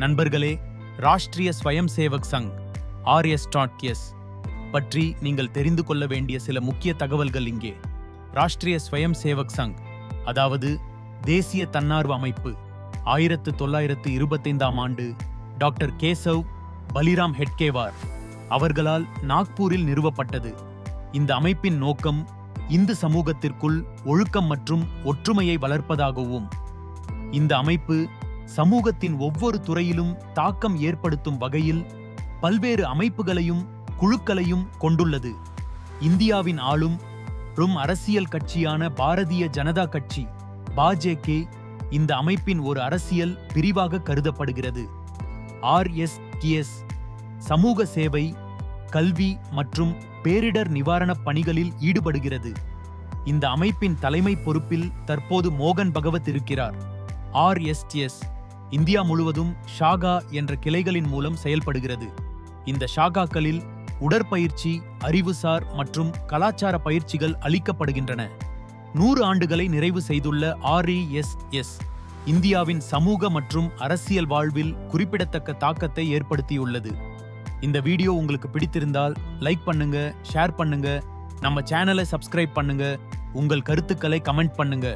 நண்பர்களே ராஷ்டிரிய ஸ்வயம் சேவக் சங் ஆர்எஸ் பற்றி நீங்கள் தெரிந்து கொள்ள வேண்டிய சில முக்கிய தகவல்கள் இங்கே. ராஷ்டிரிய ஸ்வயம் சேவக் சங் அதாவது தேசிய தன்னார்வ அமைப்பு ஆயிரத்து தொள்ளாயிரத்து இருபத்தைந்தாம் ஆண்டு டாக்டர் கேசவ் பலிராம் ஹெட்கேவார் அவர்களால் நாக்பூரில் நிறுவப்பட்டது. இந்த அமைப்பின் நோக்கம் இந்து சமூகத்திற்குள் ஒழுக்கம் மற்றும் ஒற்றுமையை வளர்ப்பதாகவும் இந்த அமைப்பு சமூகத்தின் ஒவ்வொரு துறையிலும் தாக்கம் ஏற்படுத்தும் வகையில் பல்வேறு அமைப்புகளையும் குழுக்களையும் கொண்டுள்ளது. இந்தியாவின் ஆளும் ரும் அரசியல் கட்சியான பாரதிய ஜனதா கட்சி பாஜேகே இந்த அமைப்பின் ஒரு அரசியல் பிரிவாக கருதப்படுகிறது. ஆர்எஸ்கிஎஸ் சமூக சேவை கல்வி மற்றும் பேரிடர் நிவாரணப் பணிகளில் ஈடுபடுகிறது. இந்த அமைப்பின் தலைமை பொறுப்பில் தற்போது மோகன் பகவத் இருக்கிறார். ஆர்எஸ்டிஎஸ் இந்தியா முழுவதும் ஷாகா என்ற கிளைகளின் மூலம் செயல்படுகிறது. இந்த ஷாகாக்களில் உடற்பயிற்சி அறிவுசார் மற்றும் கலாச்சார பயிற்சிகள் அளிக்கப்படுகின்றன. நூறு ஆண்டுகளை நிறைவு செய்துள்ள ஆர்இஎஸ்எஸ் இந்தியாவின் சமூக மற்றும் அரசியல் வாழ்வில் குறிப்பிடத்தக்க தாக்கத்தை ஏற்படுத்தியுள்ளது. இந்த வீடியோ உங்களுக்கு பிடித்திருந்தால் லைக் பண்ணுங்க ஷேர் பண்ணுங்க நம்ம சேனலை சப்ஸ்கிரைப் பண்ணுங்க உங்கள் கருத்துக்களை கமெண்ட் பண்ணுங்க.